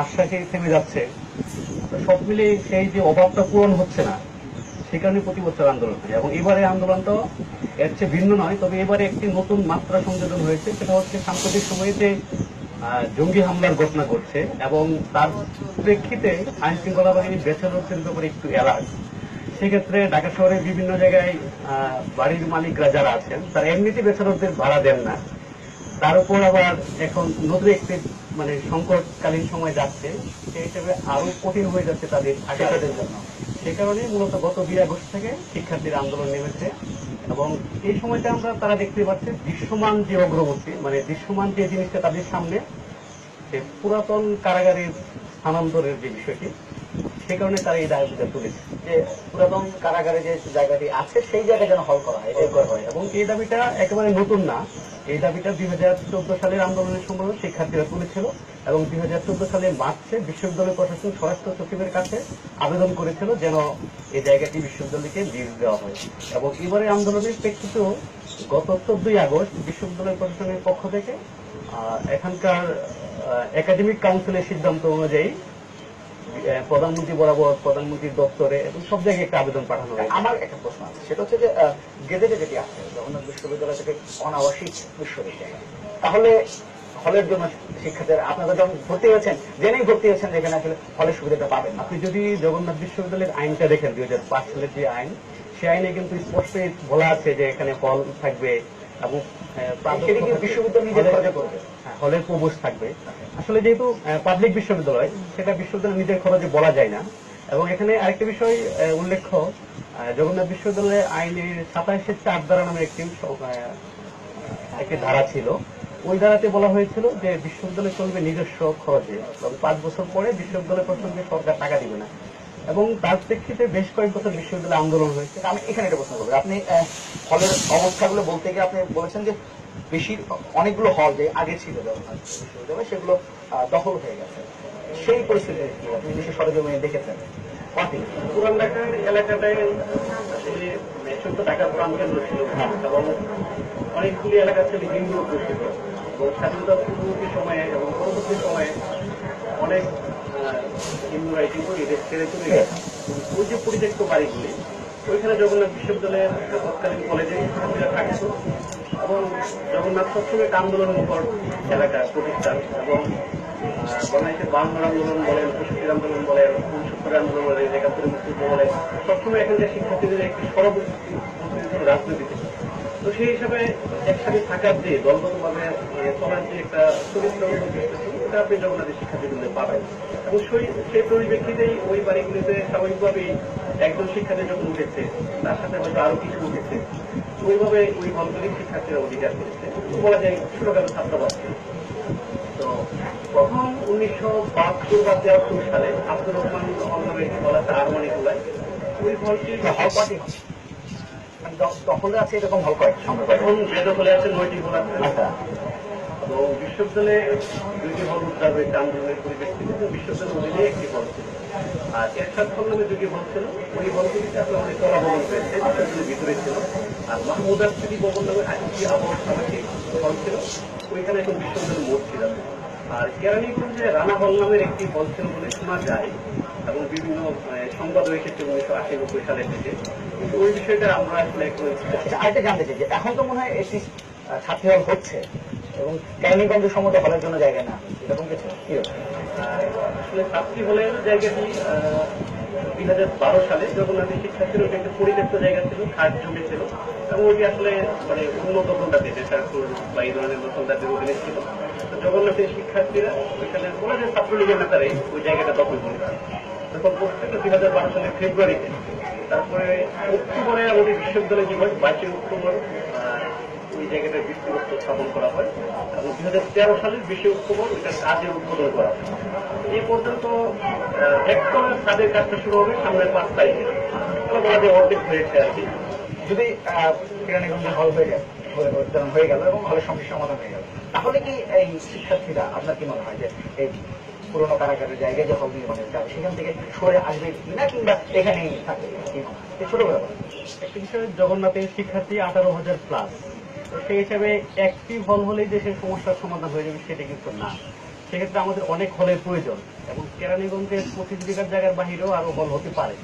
আশ্বাসে থেমে যাচ্ছে। সব মিলে সেই যে অভাবটা পূরণ হচ্ছে না, সে কারণে প্রতি বছর আন্দোলন হয় এবং এবারে আন্দোলন তো এর চেয়ে ভিন্ন নয়, তবে এবারে একটি নতুন মাত্রা সংযোজন হয়েছে, সেটা হচ্ছে সাম্প্রতিক সময়ে যে জঙ্গি হামলার ঘটনা ঘটছে এবং তার প্রেক্ষিতে আইন শৃঙ্খলা বাহিনী বেচারদের ব্যাপারে একটু অ্যালার্ট সেক্ষেত্রে ঢাকা শহরের বিভিন্ন জায়গায় বাড়ির মালিকরা যারা আছেন, তারা এমনিতে বেচারদের ভাড়া দেন না। তার উপর আবার এখন নতুন একটি মানে সংকটকালীন সময় যাচ্ছে, সেই হিসেবে আরও কঠিন হয়ে যাচ্ছে তাদের শিক্ষার্থীদের জন্য। সে কারণে মূলত গত দুই আগস্ট থেকে শিক্ষার্থীরা আন্দোলন নেমেছে এবং এই সময়টা আমরা তারা দেখতে পাচ্ছি দৃশ্যমান যে অগ্রগতি মানে দৃশ্যমান যে জিনিসটা তাদের সামনে যে পুরাতন কারাগারের স্থানান্তরের যে বিষয়টি, সে কারণে তারা এই দাবিটা তুলেছে যে পুরাতন কারাগারে যে জায়গাটি আছে, সেই জায়গায় যেন হল করা হয়। এবং এই দাবিটা একেবারে নতুন না এই দাবিটা দুই হাজার চোদ্দ সালের আন্দোলনের সময় শিক্ষার্থীরা তুলেছিল এবং দুই হাজার চোদ্দ সালের মার্চে বিশ্ববিদ্যালয় প্রশাসন স্বরাষ্ট্র সচিবের কাছে আবেদন করেছিল যেন এই জায়গাটি বিশ্ববিদ্যালয়কে লিজ দেওয়া হয়। এবং এবারে আন্দোলনের প্রেক্ষিতেও গত চোদ্দই আগস্ট বিশ্ববিদ্যালয় প্রশাসনের পক্ষ থেকে এখানকার একাডেমিক কাউন্সিলের সিদ্ধান্ত অনুযায়ী প্রধানমন্ত্রী বরাবর প্রধানমন্ত্রীর দপ্তরে এবং সব জায়গায় একটা আবেদন পাঠানো হয়েছে। আমার একটা প্রশ্ন আছে সেটা হচ্ছে যে গেজেটে যেটি আছে জগন্নাথ বিশ্ববিদ্যালয় থেকে অনাবাসিক বিশ্ববিদ্যালয় তাহলে হলের জন্য শিক্ষার্থীরা আপনারা যখন ভর্তি হয়েছেন জেনেই ভর্তি হয়েছেন যেখানে আসলে হলের সুবিধাটা পাবেন আপনি যদি জগন্নাথ বিশ্ববিদ্যালয়ের আইনটা দেখেন দুই হাজার পাঁচ সালের যে আইন সে আইনে কিন্তু স্পষ্টই বলা আছে যে এখানে হল থাকবে এবং আহ, প্রান্ত- সেটি কি বিশ্ববিদ্যালয় নিজের খরচে করবে? হলের প্রবেশ থাকবে। আসলে যেহেতু পাবলিক বিশ্ববিদ্যালয় সেটা বিশ্ববিদ্যালয় নিজের খরচে বলা যায় না। এবং এখানে আরেকটা বিষয় উল্লেখ্য জগন্নাথ বিশ্ববিদ্যালয়ের আইনের সাতাশের চার দ্বারা নামে একটি একটি ধারা ছিল। ওই ধারাতে বলা হয়েছিল যে বিশ্ববিদ্যালয় চলবে নিজস্ব খরচে। পাঁচ বছর পরে বিশ্ববিদ্যালয় প্রসঙ্গে সরকার টাকা দিবে না। এবং তার প্রেক্ষিতে বেশ কয়েক বছর বিশ্ববিদ্যালয় আন্দোলন হয়েছে। আমি এখানে একটা প্রশ্ন করব। আপনি হলের অবস্থাগুলো বলতে গিয়ে আপনি বলেছেন যে বেশি, অনেকগুলো হল যে আগে ছিল বিশ্ববিদ্যালয়, সেগুলো দখল হয়ে গেছে। সেই পরিস্থিতি কি? আপনি দেশে সরজমিনে দেখেছেন? পার্টি। পুরান ঢাকার এলাকাটায় আসলে পুরান কেন্দ্র ছিল। এবং অনেকগুলি এলাকা ছিল হিন্দু অধ্যুষিত এবং স্বাধীনতা পূর্ববর্তী সময়ে এবং পরবর্তী সময়ে অনেক আহ, হিন্দুরা কিন্তু এদের ছেড়ে চলে গেছে। ওই যে পরিত্যক্ত বাড়িগুলি ওইখানে জগন্নাথ বিশ্ববিদ্যালয়ের তৎকালীন কলেজে থাকতো। এবং জগন্নাথ সবসময় একটা আন্দোলন মুখর এলাকা প্রতিষ্ঠান এবং বাংলাদেশের বাংলার আন্দোলন বলেন পশুটির আন্দোলন বলেন উনসত্তর আন্দোলন বলেন একাত্তরের মুক্তিযুদ্ধ সবসময় এখানকার শিক্ষার্থীদের একটি সর্বোচ্চ রাজনীতি তো সেই হিসাবে একসাথে থাকার যে দলগতভাবে মানে চলার যে একটা চরিত্র এটা আপনি জগন্নাথের শিক্ষার্থীদের পাবেন। এবং সেই- পরিপ্রেক্ষিতেই ওই বাড়িগুলিতে স্বাভাবিকভাবেই একজন শিক্ষার্থী যখন উঠেছে, তার সাথে হয়তো আরও কিছু উঠেছে ওইভাবে ওই হলগুলির শিক্ষার্থীরা অধিকার করেছে। বলা যায় ছোটখাটো ছাত্রাবাস। তো প্রথম উনিশশো বাহাত্তর বা তিয়াত্তর সালে আব্দুর রহমান অন্যের একটি হল। আছে আরমনিকুলায় ওই দখলে আছে এরকম? এখন আছে নয়টি হল। আছে আচ্ছা। তো বিশ্ববিদ্যালয়ে দুইটি হল উদ্ধার হয়েছে আন্দোলনের পরিপ্রেক্ষিতে বিশ্ববিদ্যালয়ের অধীনে একটি হল ছিল। আর এরশাদ হল নামে দুটি হল ছিল। ওই হলগুলিতে আসলে অনেক তলা ভবন রয়েছে বিশ্ববিদ্যালয়ের ভিতরে ছিল। আর মাহমুদ আফ্রিদি ভবন নামে আরেকটি আবহাওয়া সামাজিক হল ছিল। ওইখানে এখন বিশ্ববিদ্যালয়ের মোট ছিল। আর কেরানীগঞ্জে রানা হল নামের একটি হল ছিল বলে শোনা যায় এবং বিভিন্ন সংবাদ এসেছে উনিশশো আশি নব্বই সালের থেকে কিন্তু ওই বিষয়টা আমরা আসলে একটু আচ্ছা, আরেকটা জানতে চাই যে এখন তো মনে হয় একটি ছাত্রী হল হচ্ছে এবং কেরানীগঞ্জের সময় হলের জন্য জায়গা না। এরকম কিছু কি আসলে ছাত্রী হলের জায়গাটি দুই হাজার বারো সালে জগন্নাথের শিক্ষার্থীর ওইটা একটা পরিত্যক্ত জায়গা ছিল, খাট জমি ছিল এবং ওইটি আসলে মানে উন্নত দোকানদাতে বেসারপুর বা এই ধরনের দোকানদারদের অধীনে ছিল। তো জগন্নাথের শিক্ষার্থীরা ওইখানে যায় ছাত্রলীগের নেতারাই ওই জায়গাটা দখল করেছে তখন প্রত্যেকটা দুই হাজার বারো সালের ফেব্রুয়ারিতে তারপরে অক্টোবরে আমাদের বিশ্ববিদ্যালয় জীবন বাইশে অক্টোবর ওই জায়গাটা ভিত্তিবস্ত স্থাপন করা হয় এবং দুই হাজার তেরো সালের বিশে অক্টোবর ওইটার কাজের উদ্বোধন করা হয়। এই পর্যন্ত একতলার কাজের কাজটা শুরু হবে সামনের পাঁচ তারিখে। তাহলে বলা যায় অর্ধেক হয়েছে আর কি। যদি আহ, কেরানীগঞ্জের হল হয়ে গেল হয়ে- গেল এবং হলের সমস্যা সমাধান হয়ে গেল। তাহলে কি এই শিক্ষার্থীরা আপনার কি মনে হয় যে এই পুরোনো কারাগারের জায়গায় যে হল নির্মাণের কাজ সেখান থেকে সরে আসবে কিনা কিংবা এখানেই থাকবে ছোট বলেন। একটা জগন্নাথের শিক্ষার্থী আঠারো হাজার প্লাস সেই হিসাবে একটি হল হলেই দেশের সমস্যার সমাধান হয়ে যাবে সেটা কিন্তু না। সেক্ষেত্রে আমাদের অনেক হলের প্রয়োজন এবং কেরানীগঞ্জের পঁচিশ বিঘার জায়গার বাহিরেও আরও হল হতে পারে।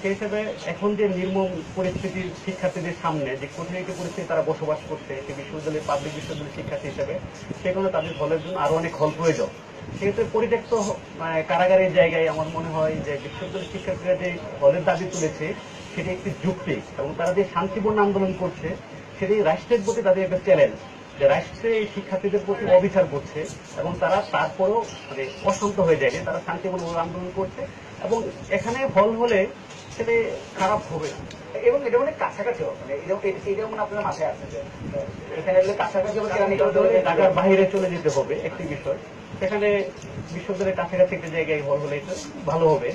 সেই হিসেবে এখন যে নির্মম পরিস্থিতির শিক্ষার্থীদের সামনে, যে কঠিন একটি পরিস্থিতি তারা বসবাস করছে, সে বিশ্ববিদ্যালয়ের পাবলিক বিশ্ববিদ্যালয়ের শিক্ষার্থী হিসেবে সেখানে তাদের হলের জন্য আরও অনেক হল প্রয়োজন। সেক্ষেত্রে পরিত্যক্ত কারাগারের জায়গায় আমার মনে হয় যে বিশ্ববিদ্যালয়ের শিক্ষার্থীরা যে হলের দাবি তুলেছে, সেটি একটি যুক্তি এবং তারা যে শান্তিপূর্ণ আন্দোলন করছে সেটি রাষ্ট্রের প্রতি তাদের একটা চ্যালেঞ্জ যে রাষ্ট্রে এই শিক্ষার্থীদের প্রতি অবিচার করছে এবং তারা তারপরও মানে অশান্ত হয়ে যায় তারা শান্তিপূর্ণ আন্দোলন করছে এবং এখানে হল হলে সেটা খারাপ হবে। এবং এটা মানে কাছাকাছি মানে এরকম মানে আপনার মাথায় আছে যে এখানে কাছাকাছি ঢাকার বাইরে চলে যেতে হবে একটি বিষয়। সেখানে বিশ্ববিদ্যালয়ের কাছাকাছি একটা জায়গায় হল হলে এটা ভালো হবে।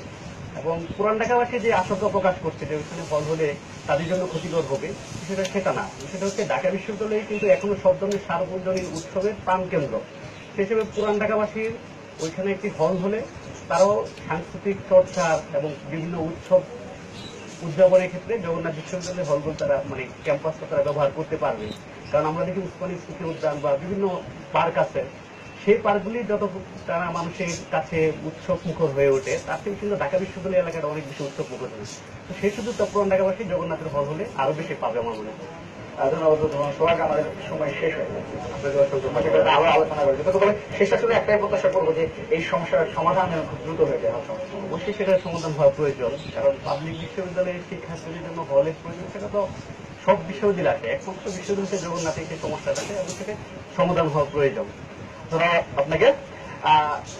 এবং পুরান ঢাকাবাসী যে আশঙ্কা প্রকাশ করছে যে ওইখানে হল হলে তাদের জন্য ক্ষতিকর হবে, সেটা সেটা না। সেটা হচ্ছে ঢাকা বিশ্ববিদ্যালয় কিন্তু এখনও সব ধরনের সার্বজনীন উৎসবের প্রাণ কেন্দ্র। সেই হিসেবে পুরান ঢাকাবাসীর ওইখানে একটি হল হলে তারাও সাংস্কৃতিক চর্চা এবং বিভিন্ন উৎসব উদযাপনের ক্ষেত্রে জগন্নাথ বিশ্ববিদ্যালয়ের হলগুলো তারা মানে ক্যাম্পাসটা তারা ব্যবহার করতে পারবে। কারণ আমরা দেখি উসমানী স্মৃতি উদ্যান বা বিভিন্ন পার্ক আছে সেই পার্কগুলি যত তারা মানুষের কাছে উৎসব মুখর হয়ে ওঠে, তার থেকে কিন্তু ঢাকা বিশ্ববিদ্যালয় এলাকাটা অনেক বেশি উৎসব মুখর হবে তো সেই শুধু পুরান ঢাকাবাসী জগন্নাথের হল হলে আরও বেশি পাবে আমার মনে হয়। সময় শেষ করব যে এই সমস্যার দ্রুত হয়ে যায়। অবশ্যই সমাধান হওয়া প্রয়োজন, কারণ পাবলিক বিশ্ববিদ্যালয়ের জন্য প্রয়োজন, সেটা তো সব বিশ্ববিদ্যালয় আছে। একমাত্র বিশ্ববিদ্যালয় সমস্যা সেই সমস্যাটা এবং সেটা সমাধান হওয়া প্রয়োজন। ধন্যবাদ আপনাকে।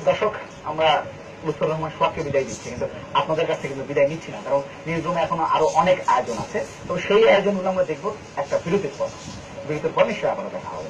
দর্শক, আমরা লুৎফর রহমান সোহাগকে বিদায় দিচ্ছি, কিন্তু আপনাদের কাছ থেকে কিন্তু বিদায় নিচ্ছি না, কারণ নিউজ রুমে এখনও আরও অনেক আয়োজন আছে। তো সেই আয়োজনগুলো আমরা দেখব একটা বিরতির পর। বিরতির পর নিশ্চয়ই আবারও দেখা হবে।